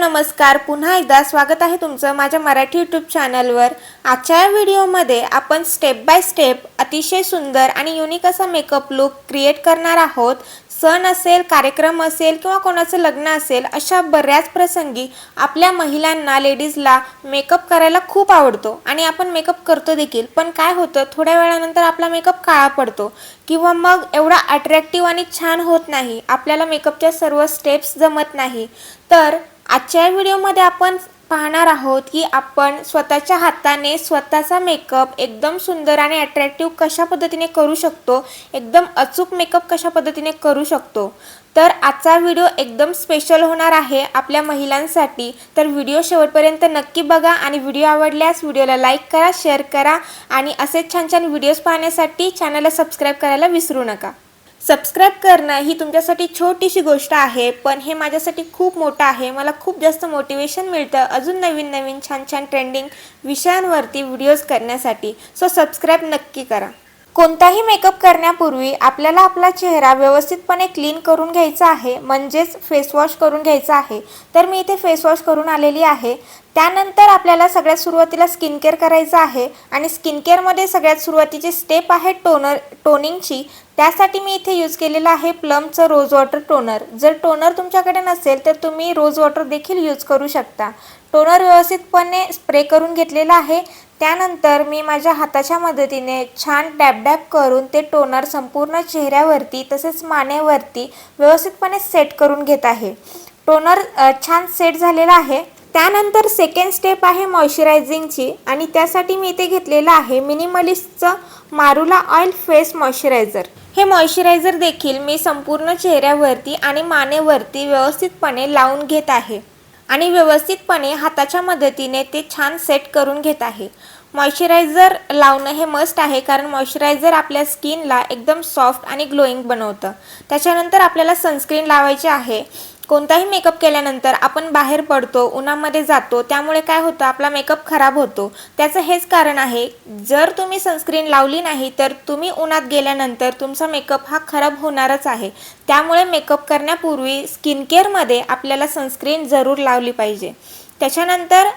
नमस्कार. पुन्हा एकदा स्वागत आहे तुमचं माझ्या मराठी यूट्यूब चॅनलवर आजच्या व्हिडिओमध्ये आपण स्टेप बाय स्टेप अतिशय सुंदर आणि युनिक असा मेकअप लुक क्रिएट करणार आहोत. सण असेल कार्यक्रम असेल किंवा कोणाचं लग्न असेल अशा बऱ्याच प्रसंगी आपल्या महिलांना लेडीजला मेकअप करायला खूप आवडतो आणि आपण मेकअप करतो देखील. पण काय होतं थोड्या वेळानंतर आपला मेकअप काळा पडतो किंवा मग एवढा अट्रॅक्टिव्ह आणि छान होत नाही. आपल्याला मेकअपच्या सर्व स्टेप्स जमत नाही. तर आजच्या व्हिडिओमध्ये आपण पाहणार आहोत की आपण स्वतःच्या हाताने स्वतःचा मेकअप एकदम सुंदर आणि अट्रॅक्टिव्ह कशा पद्धतीने करू शकतो? एकदम अचूक मेकअप कशा पद्धतीने करू शकतो? तर आजचा व्हिडिओ एकदम स्पेशल होणार आहे आपल्या महिलांसाठी. तर व्हिडिओ शेवटपर्यंत नक्की बघा आणि व्हिडिओ आवडल्यास व्हिडिओला लाईक करा शेअर करा आणि असेच छान छान व्हिडिओज पाहण्यासाठी चॅनलला सबस्क्राईब करायला विसरू नका. सबस्क्राईब करणं ही तुमच्यासाठी छोटीशी गोष्ट आहे पण हे माझ्यासाठी खूप मोठं आहे. मला खूप जास्त मोटिवेशन मिळतं अजून नवीन नवीन छान छान ट्रेंडिंग विषयांवरती व्हिडिओज करण्यासाठी. सो सबस्क्राईब नक्की करा. कोणताही मेकअप करण्यापूर्वी आपल्याला आपला चेहरा व्यवस्थितपणे क्लीन करून घ्यायचा आहे म्हणजेच फेसवॉश करून घ्यायचा आहे. तर मी इथे फेसवॉश करून आलेली आहे. त्यानंतर आपल्याला सगळ्यात सुरुवातीला स्किन केअर करायचं आहे आणि स्किन केअरमध्ये सगळ्यात सुरुवातीची स्टेप आहे टोनर टोनिंगची. त्यासाठी मी इथे यूज केलेलं आहे प्लमचं रोज वॉटर टोनर. जर टोनर तुमच्याकडे नसेल तर तुम्ही रोज वॉटर देखील यूज करू शकता. टोनर व्यवस्थितपणे स्प्रे करून घेतलेला आहे. त्यानंतर मी माझ्या हाताच्या मदतीने छान डॅब डॅब करून ते टोनर संपूर्ण चेहऱ्यावरती तसेच मानेवरती व्यवस्थितपणे सेट करून घेत आहे. टोनर छान सेट झालेला आहे. त्यानंतर सेकंड स्टेप आहे मॉइश्चरायझिंगची आणि त्यासाठी मी इथे घेतलेलं आहे मिनिमलिस्टचं मारुला ऑइल फेस मॉइश्चरायझर हे मॉइश्चरायझर देखील मी संपूर्ण चेहऱ्यावरती आणि मानेवरती व्यवस्थितपणे लावून घेत आहे. आणि व्यवस्थितपणे हाताच्या मदतीने ते छान सेट करून घेत आहे. मॉइश्चरायझर लावणं हे मस्ट आहे कारण मॉइश्चरायझर आपल्या स्किनला एकदम सॉफ्ट आणि ग्लोईंग बनवतं. त्याच्यानंतर आपल्याला सनस्क्रीन लावायची आहे. कोणताही मेकअप केल्यानंतर आपण बाहेर पडतो उन्हामध्ये जातो त्यामुळे काय होतं आपला मेकअप खराब होतो. त्याचं हेच कारण आहे जर तुम्ही सनस्क्रीन लावली नाही तर तुम्ही उन्हात गेल्यानंतर तुमचा मेकअप हा खराब होणारच आहे. त्यामुळे मेकअप करण्यापूर्वी स्किनकेअरमध्ये आपल्याला सनस्क्रीन जरूर लावली पाहिजे. त्याच्यानंतर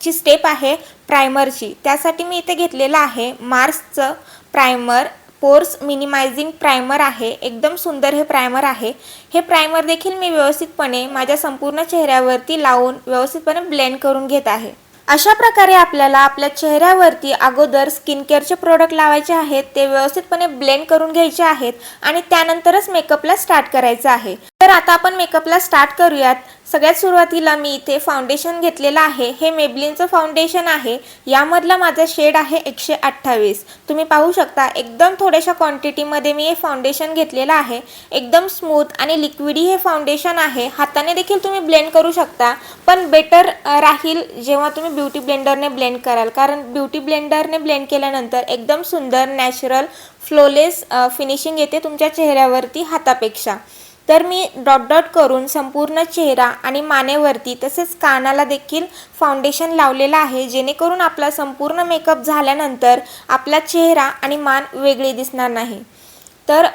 ची स्टेप आहे प्रायमरची त्यासाठी मी इथे घेतलेलं आहे मार्सचं प्रायमर पोर्स मिनिमायझिंग प्रायमर आहे एकदम सुंदर हे प्रायमर आहे. हे प्रायमर देखील मी व्यवस्थितपणे माझ्या संपूर्ण चेहऱ्यावरती लावून व्यवस्थितपणे ब्लेंड करून घेत आहे. अशा प्रकारे आपल्याला आपल्या चेहऱ्यावरती अगोदर स्किन केअरचे प्रोडक्ट लावायचे आहेत ते व्यवस्थितपणे ब्लेंड करून घ्यायचे आहेत आणि त्यानंतरच मेकअपला स्टार्ट करायचं आहे. तर आता आपण मेकअपला स्टार्ट करूयात. सगळ्यात सुरुवातीला मी इथे फाउंडेशन घेतलेलं आहे. हे मेबलिनचं फाउंडेशन आहे. यामधला माझा शेड आहे एकशे अठ्ठावीस. तुम्ही पाहू शकता एकदम थोड्याशा क्वांटिटीमध्ये मी हे फाउंडेशन घेतलेलं आहे. एकदम स्मूथ आणि लिक्विडी हे फाउंडेशन आहे. हाताने देखील तुम्ही ब्लेंड करू शकता. पण बेटर राहील जेव्हा तुम्ही ब्युटी ब्लेंडरने ब्लेंड कराल. कारण ब्युटी ब्लेंडरने ब्लेंड केल्यानंतर एकदम सुंदर नॅचरल फ्लोलेस फिनिशिंग येते तुमच्या चेहऱ्यावरती हातापेक्षा. तर मी डॉट डॉट करून संपूर्ण चेहरा आणि मानेवरती तसेच कानाला देखील फाउंडेशन लावलेलं आहे जेणेकरून आपला संपूर्ण मेकअप झाल्यानंतर आपला चेहरा आणि मान वेगळी दिसणार नाही. तर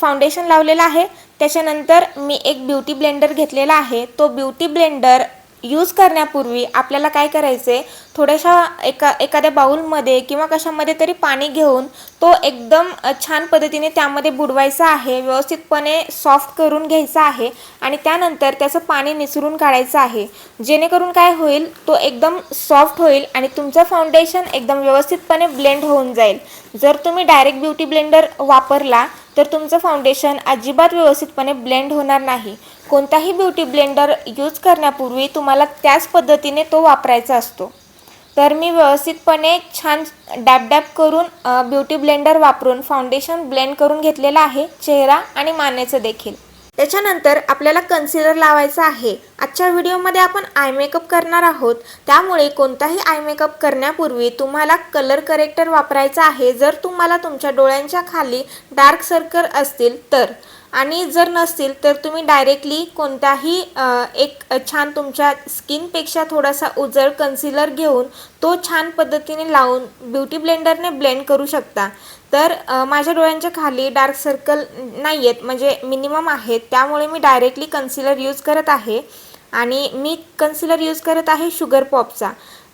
फाउंडेशन लावलेलं आहे. त्याच्यानंतर मी एक ब्युटी ब्लेंडर घेतलेला आहे. तो ब्युटी ब्लेंडर यूज करण्यापूर्वी आपल्याला काय करायचं आहे थोड्याशा एका एखाद्या बाऊलमध्ये किंवा कशामध्ये तरी पाणी घेऊन तो एकदम छान पद्धतीने त्यामध्ये बुडवायचा आहे व्यवस्थितपणे सॉफ्ट करून घ्यायचा आहे आणि त्यानंतर त्याचं पाणी निसरून काढायचं आहे. जेणेकरून काय होईल? तो एकदम सॉफ्ट होईल आणि तुमचं फाउंडेशन एकदम व्यवस्थितपणे ब्लेंड होऊन जाईल. जर तुम्ही डायरेक्ट ब्युटी ब्लेंडर वापरला तर तुमचं फाउंडेशन अजिबात व्यवस्थितपणे ब्लेंड होणार नाही. कोणताही ब्युटी ब्लेंडर यूज करण्यापूर्वी तुम्हाला त्याच पद्धतीने तो वापरायचा असतो. तर मी व्यवस्थितपणे छान डॅब डॅब करून ब्युटी ब्लेंडर वापरून फाउंडेशन ब्लेंड करून घेतलेलं आहे चेहरा आणि मानेचं देखील. त्याच्यानंतर आपल्याला कन्सिलर लावायचं आहे. आजच्या व्हिडिओमध्ये आपण आय मेकअप करणार आहोत. त्यामुळे कोणताही आय मेकअप करण्यापूर्वी तुम्हाला कलर करेक्टर वापरायचा आहे. जर तुम्हाला तुमच्या डोळ्यांच्या खाली डार्क सर्कल असतील तर आणि जर नसतील तर तुम्ही डायरेक्टली कोणताही एक छान तुमच्या स्किनपेक्षा थोडासा उजळ कन्सिलर घेऊन तो छान पद्धतीने लावून ब्युटी ब्लेंडरने ब्लेंड करू शकता. तर माझ्या डोळ्यांच्या खाली डार्क सर्कल नाही आहेत म्हणजे मिनिमम आहेत. त्यामुळे मी डायरेक्टली कन्सिलर यूज करत आहे. आणि मी कन्सिलर यूज करत आहे शुगर पॉपचा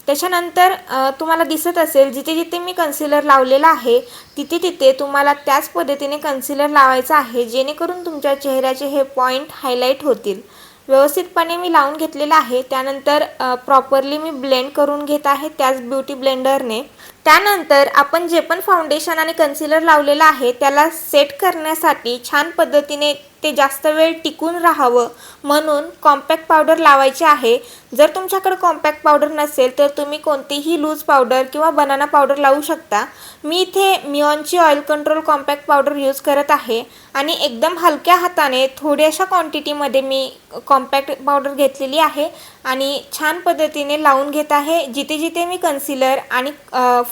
त्याच्यानंतर तुम्हाला दिसत असेल जिथे जिथे मी कन्सिलर लावलेला आहे तिथे तिथे तुम्हाला त्याच पद्धतीने कन्सिलर लावायचं आहे जेणेकरून तुमच्या चेहऱ्याचे हे पॉईंट हायलाईट होतील. व्यवस्थितपणे मी लावून घेतलेलं आहे त्यानंतर प्रॉपरली मी ब्लेंड करून घेत आहे त्याच ब्युटी ब्लेंडरने त्यानंतर आपण जे पण फाउंडेशन आणि कन्सिलर लावलेलं आहे त्याला सेट करण्यासाठी छान पद्धतीने ते जास्त वेळ टिकून राहावं. म्हणून कॉम्पॅक्ट पावडर लावायची आहे. जर तुमच्याकडे कॉम्पॅक्ट पावडर नसेल तर तुम्ही कोणतीही लूज पावडर किंवा बनाना पावडर लावू शकता. मी इथे मिऑनची oil control compact powder use करत आहे आणि एकदम हलक्या हाताने थोड्याशा क्वांटिटीमध्ये मी कॉम्पॅक्ट पावडर घेतलेली आहे. आणि छान पद्धतीने लावून घेत आहे. जिथे जिथे मी कन्सिलर आणि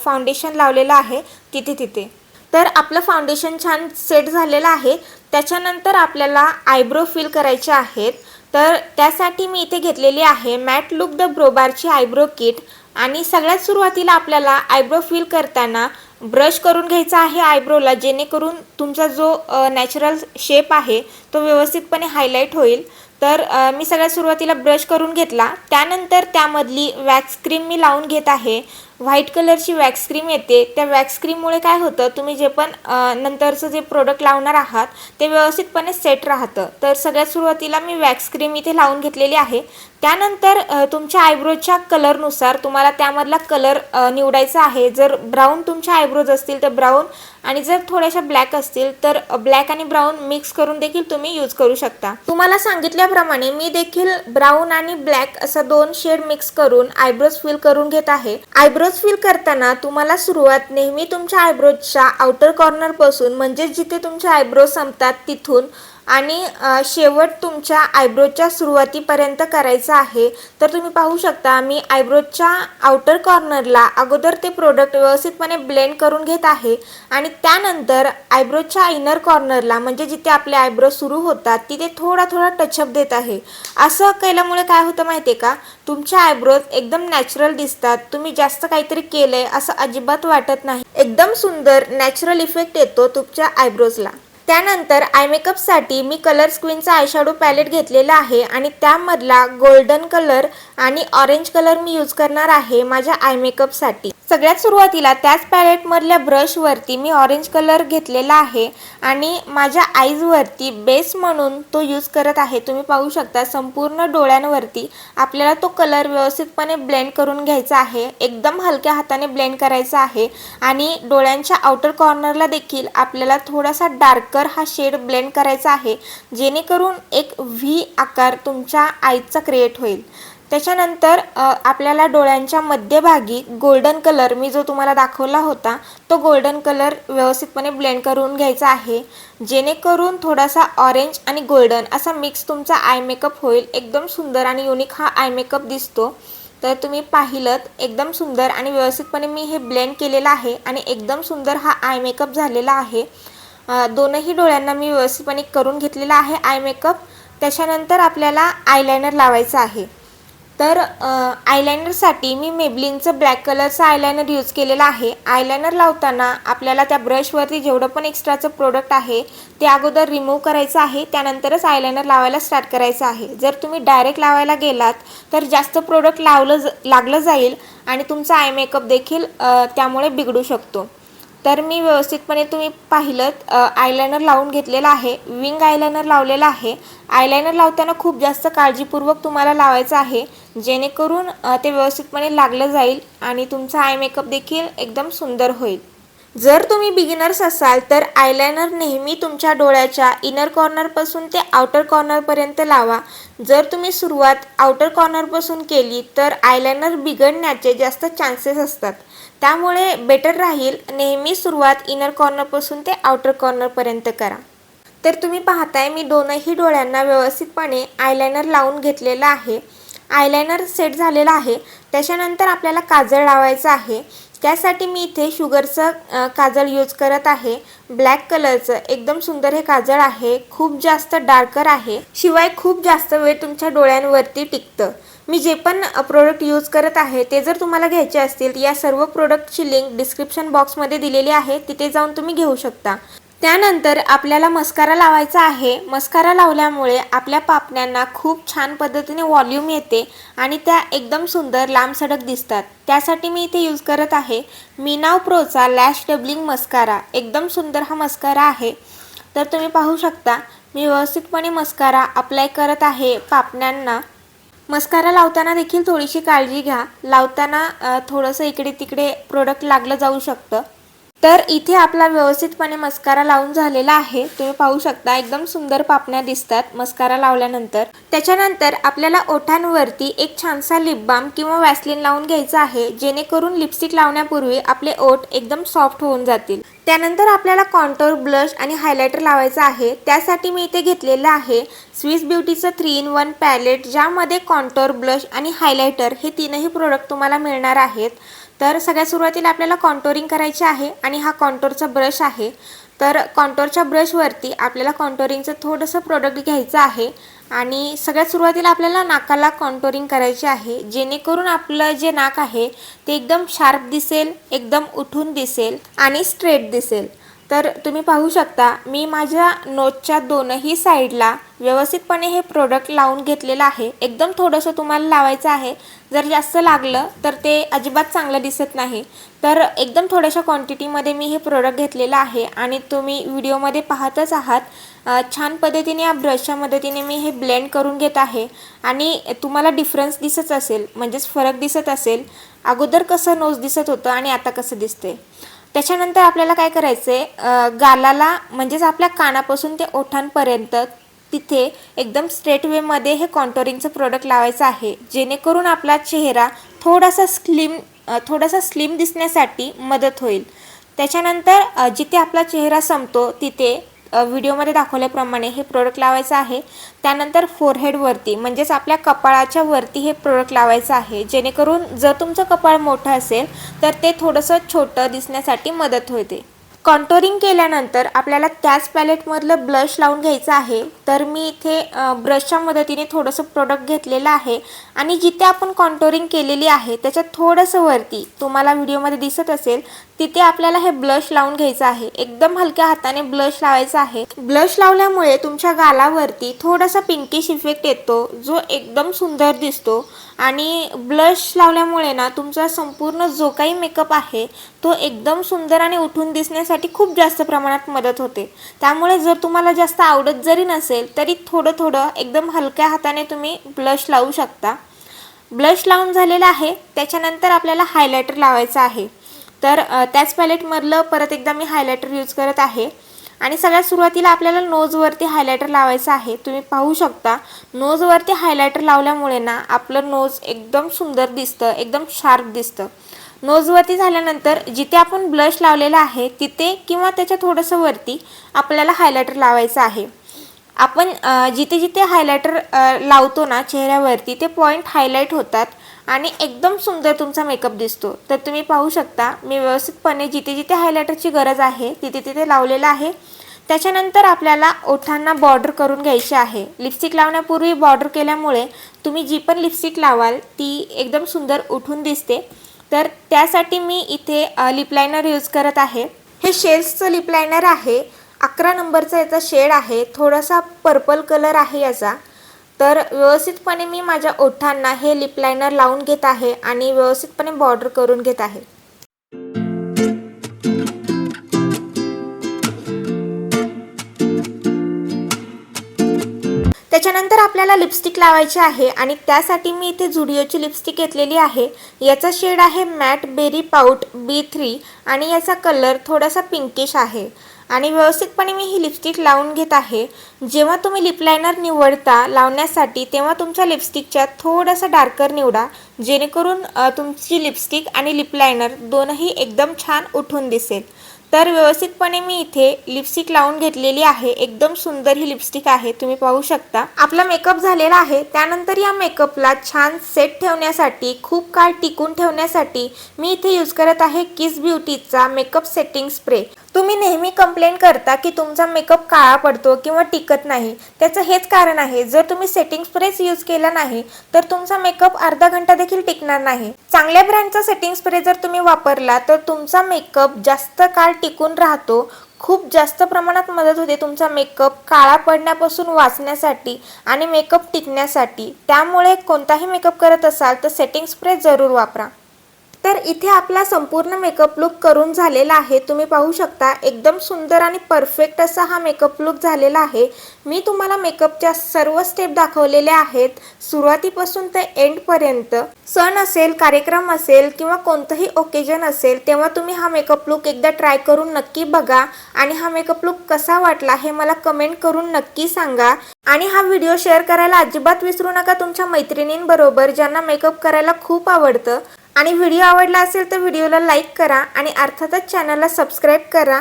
फाउंडेशन लावलेलं आहे तिथे तिथे. तर आपलं फाउंडेशन छान सेट झालेलं आहे. त्याच्यानंतर आपल्याला आयब्रो फिल करायचे आहेत. तर त्यासाठी मी इथे घेतलेली आहे मॅट लुक द ब्रोबारची आयब्रो किट आणि सगळ्यात सुरुवातीला आपल्याला आयब्रो फिल करताना ब्रश करून घ्यायचा आहे आयब्रोला जेणेकरून तुमचा जो नॅचरल शेप आहे तो व्यवस्थितपणे हायलाईट होईल. तर मी सगळ्यात सुरुवातीला ब्रश करून घेतला. त्यानंतर त्यामधली वॅक्स क्रीम मी लावून घेत आहे. व्हाईट कलरची वॅक्स क्रीम येते. त्या वॅक्स क्रीममुळे काय होतं तुम्ही जे पण नंतरचं जे प्रोडक्ट लावणार आहात ते व्यवस्थितपणे सेट राहतं. तर सगळ्यात सुरुवातीला मी वॅक्स क्रीम इथे लावून घेतलेली आहे. त्यानंतर तुमच्या आयब्रोच्या कलरनुसार तुम्हाला त्यामधला कलर निवडायचा आहे. जर ब्राऊन तुमच्या आयब्रोज असतील तर ब्राऊन आणि जर थोड्याशा ब्लॅक असतील तर ब्लॅक आणि ब्राऊन मिक्स करून देखील तुम्ही यूज करू शकता. तुम्हाला सांगितल्याप्रमाणे मी देखील ब्राऊन आणि ब्लॅक असा दोन शेड मिक्स करून आयब्रोज फिल करून घेत आहे. आयब्रोज फिल करताना तुम्हाला सुरुवात नेहमी तुमच्या आयब्रोजच्या आउटर कॉर्नरपासून म्हणजेच जिथे तुमचे आयब्रो संपतात तिथून आणि शेवट तुमच्या आयब्रोच्या सुरुवातीपर्यंत करायचं आहे. तर तुम्ही पाहू शकता मी आयब्रोच्या आउटर कॉर्नरला अगोदर ते प्रोडक्ट व्यवस्थितपणे ब्लेंड करून घेत आहे. आणि त्यानंतर आयब्रोच्या इनर कॉर्नरला म्हणजे जिथे आपले आयब्रो सुरू होतात तिथे थोडा थोडा टचअप देत आहे. असं केल्यामुळे काय होतं माहिती आहे का? तुमच्या आयब्रोज एकदम नॅचरल दिसतात. तुम्ही जास्त काहीतरी केलंय असं अजिबात वाटत नाही. एकदम सुंदर नॅचरल इफेक्ट येतो तुमच्या आयब्रोजला. त्यानंतर आय मेकअपसाठी मी कलर क्वीनचा आयशॅडो पॅलेट घेतलेला आहे आणि त्यामधला गोल्डन कलर आणि ऑरेंज कलर मी यूज करणार आहे माझ्या आय मेकअपसाठी सगळ्यात सुरुवातीला त्याच पॅलेटमधल्या ब्रशवरती मी ऑरेंज कलर घेतलेला आहे आणि माझ्या आईजवरती बेस म्हणून तो यूज करत आहे. तुम्ही पाहू शकता संपूर्ण डोळ्यांवरती आपल्याला तो कलर व्यवस्थितपणे ब्लेंड करून घ्यायचा आहे. एकदम हलक्या हाताने ब्लेंड करायचा आहे आणि डोळ्यांच्या आउटर कॉर्नरला देखील आपल्याला थोडासा डार्क डार्कर हा शेड ब्लेंड करायचा आहे जेणेकरून एक व्ही आकार तुमच्या आईचा क्रिएट होईल. त्याच्यानंतर आपल्याला डोळ्यांच्या मध्यभागी गोल्डन कलर मी जो तुम्हाला दाखवला होता तो गोल्डन कलर व्यवस्थितपणे ब्लेंड करून घ्यायचा आहे जेणेकरून थोडासा ऑरेंज आणि गोल्डन असा मिक्स तुमचा आय मेकअप होईल. एकदम सुंदर आणि युनिक हा आय मेकअप दिसतो. तर तुम्ही पाहिलं एकदम सुंदर आणि व्यवस्थितपणे मी हे ब्लेंड केलेलं आहे आणि एकदम सुंदर हा आय मेकअप झालेला आहे. दोनही डोळ्यांना मी व्यवस्थितपणे करून घेतलेला आहे आय मेकअप त्याच्यानंतर आपल्याला आयलायनर लावायचं आहे. तर आयलायनरसाठी मी मेबलिनचं ब्लॅक कलरचं आयलायनर यूज केलेलं आहे. आयलायनर लावताना आपल्याला त्या ब्रशवरती जेवढं पण एक्स्ट्राचं प्रोडक्ट आहे ते अगोदर रिमूव्ह करायचं आहे. त्यानंतरच आयलायनर लावायला स्टार्ट करायचं आहे. जर तुम्ही डायरेक्ट लावायला गेलात तर जास्त प्रोडक्ट लावलं ज लागलं जाईल आणि तुमचा आय मेकअप देखील त्यामुळे बिघडू शकतो. तर मी व्यवस्थितपणे तुम्ही पाहिलं आयलायनर लावून घेतलेला आहे विंग आयलायनर लावलेला आहे. आयलायनर लावताना खूप जास्त काळजीपूर्वक तुम्हाला लावायचं आहे जेणेकरून ते व्यवस्थितपणे लागलं जाईल आणि तुमचा आय मेकअप देखील एकदम सुंदर होईल. जर तुम्ही बिगिनर्स असाल तर आयलायनर नेहमी तुमच्या डोळ्याच्या इनर कॉर्नरपासून ते आउटर कॉर्नरपर्यंत लावा. जर तुम्ही सुरुवात आउटर कॉर्नरपासून केली तर आयलायनर बिघडण्याचे जास्त चान्सेस असतात. त्यामुळे बेटर राहील. नेहमी सुरुवात इनर कॉर्नरपासून ते आउटर कॉर्नरपर्यंत करा. तर तुम्ही पाहताय मी दोनही डोळ्यांना व्यवस्थितपणे आयलायनर लावून घेतलेलं आहे. आयलायनर सेट झालेला आहे. त्याच्यानंतर आपल्याला काजळ लावायचं आहे. त्यासाठी मी इथे शुगरचं काजळ यूज करत आहे. ब्लॅक कलरचं एकदम सुंदर हे काजळ आहे. खूप जास्त डार्कर आहे. शिवाय खूप जास्त वेळ तुमच्या डोळ्यांवरती टिकतं. मी जे पण प्रोडक्ट यूज करत आहे ते जर तुम्हाला घ्यायचे असतील या सर्व प्रोडक्टची लिंक डिस्क्रिप्शन बॉक्समध्ये दिलेली आहे तिथे जाऊन तुम्ही घेऊ शकता. त्यानंतर आपल्याला मस्कारा लावायचा आहे. मस्कारा लावल्यामुळे आपल्या पापण्यांना खूप छान पद्धतीने वॉल्यूम येते आणि त्या एकदम सुंदर लांब सडक दिसतात. त्यासाठी मी इथे यूज करत आहे मीनाव प्रोचा लॅश डबलिंग मस्कारा. एकदम सुंदर हा मस्कारा आहे. तर तुम्ही पाहू शकता मी व्यवस्थितपणे मस्कारा अप्लाय करत आहे पापण्यांना. मस्कारा लावताना देखील थोडीशी काळजी घ्या. लावताना थोडंसं इकडे तिकडे प्रोडक्ट लागलं जाऊ शकतं. तर इथे आपला व्यवस्थितपणे मस्कारा लावून झालेला आहे. तुम्ही पाहू शकता एकदम सुंदर पापण्या दिसतात मस्कारा लावल्यानंतर. त्याच्यानंतर आपल्याला ओठांवरती एक छानसा लिप बाम किंवा वॅसलिन लावून घ्यायचा आहे जेणेकरून लिपस्टिक लावण्यापूर्वी आपले ओठ एकदम सॉफ्ट होऊन जातील. त्यानंतर आपल्याला कॉन्टोर ब्लश आणि हायलायटर लावायचं आहे. त्यासाठी मी इथे घेतलेलं आहे स्विस ब्युटीचं थ्री इन वन पॅलेट ज्यामध्ये कॉन्टोर ब्लश आणि हायलायटर हे तीनही प्रोडक्ट तुम्हाला मिळणार आहेत. तर सगळ्यात सुरुवातीला आपल्याला कॉन्टोरिंग करायचे आहे आणि हा कॉन्टोरचा ब्रश आहे. तर कॉन्टोरच्या ब्रशवरती आपल्याला कॉन्टोरिंगचं थोडंसं प्रोडक्ट घ्यायचं आहे आणि सगळ्यात सुरुवातीला आपल्याला नाकाला कॉन्टोरिंग करायचे आहे. जेणेकरून आपलं जे नाक आहे ते एकदम शार्प दिसेल एकदम उठून दिसेल आणि स्ट्रेट दिसेल. तर तुम्ही पाहू शकता मी माझ्या नोटच्या दोनही साईडला व्यवस्थितपणे हे प्रोडक्ट लावून घेतलेलं आहे. एकदम थोडंसं तुम्हाला लावायचं आहे. जर जास्त लागलं तर ते अजिबात चांगलं दिसत नाही. तर एकदम थोड्याशा क्वांटिटीमध्ये मी हे प्रोडक्ट घेतलेलं आहे आणि तुम्ही व्हिडिओमध्ये पाहतच आहात. छान पद्धतीने या ब्रशच्या मदतीने मी हे ब्लेंड करून घेत आहे. आणि तुम्हाला डिफरन्स दिसत असेल म्हणजेच फरक दिसत असेल. अगोदर कसं नोज दिसत होतं आणि आता कसं दिसते त्याच्यानंतर आपल्याला काय करायचं आहे गालाला म्हणजेच आपल्या कानापासून ते ओठांपर्यंत तिथे एकदम स्ट्रेट वेमध्ये हे कॉन्टोरिंगचं प्रोडक्ट लावायचं आहे. जेणेकरून आपला चेहरा थोडासा स्लिम थोडासा स्लिम दिसण्यासाठी मदत होईल. त्याच्यानंतर जिथे आपला चेहरा संपतो तिथे व्हिडिओमध्ये दाखवल्याप्रमाणे हे प्रोडक्ट लावायचं आहे. त्यानंतर फोरहेडवरती म्हणजेच आपल्या कपाळाच्या वरती हे प्रोडक्ट लावायचं आहे. जेणेकरून जर तुमचं कपाळ मोठं असेल तर ते थोडंसं छोटं दिसण्यासाठी मदत होते. कॉन्टोरिंग केल्यानंतर आपल्याला त्याच पॅलेटमधलं ब्लश लावून घ्यायचं आहे. तर मी इथे ब्रशच्या मदतीने थोडंसं प्रोडक्ट घेतलेलं आहे. आणि जिथे आपण कॉन्टोरिंग केलेली आहे त्याच्यात थोडंसं वरती तुम्हाला व्हिडिओमध्ये दिसत असेल तिथे आपल्याला हे ब्लश लावून घ्यायचं आहे. एकदम हलक्या हाताने ब्लश लावायचा आहे. ब्लश लावल्यामुळे तुमच्या गालावरती थोडासा पिंकिश इफेक्ट येतो जो एकदम सुंदर दिसतो. आणि ब्लश लावल्यामुळे ना तुमचा संपूर्ण जो काही मेकअप आहे तो एकदम सुंदर आणि उठून दिसण्यासाठी खूप जास्त प्रमाणात मदत होते. त्यामुळे जर तुम्हाला जास्त आवडत जरी नसेल तरी थोडं थोडं एकदम हलक्या हाताने तुम्ही ब्लश लावू शकता. ब्लश लावून झालेला आहे त्याच्यानंतर आपल्याला हायलायटर लावायचं आहे. तर त्याच पॅलेटमधलं परत एकदा मी हायलायटर यूज करत आहे. आणि सगळ्यात सुरुवातीला आपल्याला नोजवरती हायलायटर लावायचं आहे. तुम्ही पाहू शकता नोजवरती हायलायटर लावल्यामुळे ना आपलं नोज एकदम सुंदर दिसतं एकदम शार्प दिसतं. नोजवरती झाल्यानंतर जिथे आपण ब्लश लावलेला आहे तिथे किंवा त्याच्या थोडंसं वरती आपल्याला हायलायटर लावायचं आहे. आपण जिथे जिथे हायलायटर लावतो ना चेहऱ्यावरती ते पॉईंट हायलाईट होतात. आणि एकदम सुंदर तुमचा मेकअप दिसतो. तर तुम्ही पाहू शकता मी व्यवस्थितपणे जिथे जिथे हायलायटरची गरज आहे तिथे तिथे लावलेलं आहे. त्याच्यानंतर आपल्याला ओठांना बॉर्डर करून घ्यायची आहे. लिपस्टिक लावण्यापूर्वी बॉर्डर केल्यामुळे तुम्ही जी पण लिपस्टिक लावाल ती एकदम सुंदर उठून दिसते. तर त्यासाठी मी इथे लिपलायनर यूज करत आहे. हे शेड्सचं लिपलायनर आहे. अकरा नंबरचा याचा शेड आहे. थोडासा पर्पल कलर आहे याचा. तर व्यवस्थितपणे मी माझ्या ओठांना हे लिप लायनर लावून घेत आहे आणि व्यवस्थितपणे बॉर्डर करून घेत आहे. त्याच्यानंतर आपल्याला लिपस्टिक लावायची आहे आणि त्यासाठी मी इथे झुडिओची लिपस्टिक घेतलेली आहे. याचा शेड आहे matte berry pout B three आणि याचा कलर थोडासा पिंकिश आहे. आणि व्यवस्थितपणे मी ही लिपस्टिक लावून घेत आहे. जेव्हा तुम्ही लिप लायनर निवडता लावण्यासाठी तेव्हा तुमच्या लिपस्टिकच्या थोडासा डार्कर निवडा. जेणेकरून तुमची लिपस्टिक आणि लिप लायनर दोनही एकदम छान उठून दिसेल. तर व्यवस्थितपणे मी इथे लिपस्टिक लावून घेतलेली आहे. एकदम सुंदर ही लिपस्टिक आहे. तुम्ही पाहू शकता. आपला मेकअप झालेला आहे. त्यानंतर या मेकअपला छान सेट ठेवण्यासाठी खूप काळ टिकून ठेवण्यासाठी मी इथे यूज करत आहे किस ब्युटीचा मेकअप सेटिंग स्प्रे तुम्ही नेहमी कंप्लेंट करता की तुमचा मेकअप काळा पडतो किंवा टिकत नाही. त्याचं हेच कारण आहे जर तुम्ही सेटिंग स्प्रेच यूज केला नाही तर तुमचा मेकअप अर्धा घंटा देखील टिकणार नाही. चांगल्या ब्रँडचा सेटिंग स्प्रे जर तुम्ही वापरला तर तुमचा मेकअप जास्त काळ टिकून राहतो. खूप जास्त प्रमाणात मदत होते तुमचा मेकअप काळा पडण्यापासून वाचण्यासाठी आणि मेकअप टिकण्यासाठी. त्यामुळे कोणताही मेकअप करत असाल तर सेटिंग स्प्रे जरूर वापरा. तर इथे आपला संपूर्ण मेकअप लुक करून झालेला आहे. तुम्ही पाहू शकता एकदम सुंदर आणि परफेक्ट असा हा मेकअप लुक झालेला आहे. मी तुम्हाला मेकअपच्या सर्व स्टेप दाखवलेल्या आहेत. सुरुवातीपासून ते एंडपर्यंत सण असेल कार्यक्रम असेल किंवा कोणतंही ओकेजन असेल तेव्हा तुम्ही हा मेकअप लुक एकदा ट्राय करून नक्की बघा. आणि हा मेकअप लुक कसा वाटला हे मला कमेंट करून नक्की सांगा. आणि हा व्हिडिओ शेअर करायला अजिबात विसरू नका तुमच्या मैत्रिणींबरोबर ज्यांना मेकअप करायला खूप आवडतं. आणि व्हिडिओ आवडला असेल तर व्हिडिओला लाईक करा आणि अर्थातच चॅनलला सबस्क्राईब करा.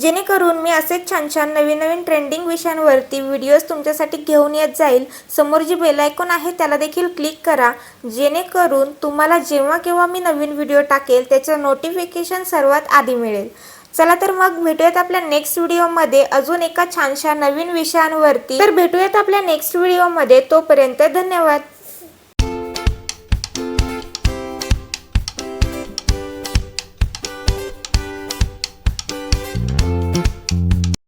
जेणेकरून मी असेच छान छान नवीन नवीन ट्रेंडिंग विषयांवरती व्हिडिओज तुमच्यासाठी घेऊन येत जाईल. समोर जी बेलायकॉन आहे त्याला देखील क्लिक करा. जेणेकरून तुम्हाला जेव्हा केव्हा मी नवीन व्हिडिओ टाकेल त्याचं नोटिफिकेशन सर्वात आधी मिळेल. चला तर मग भेटूयात आपल्या नेक्स्ट व्हिडिओमध्ये. अजून एका छानशा नवीन विषयांवरती. तर भेटूयात आपल्या नेक्स्ट व्हिडिओमध्ये. तोपर्यंत धन्यवाद.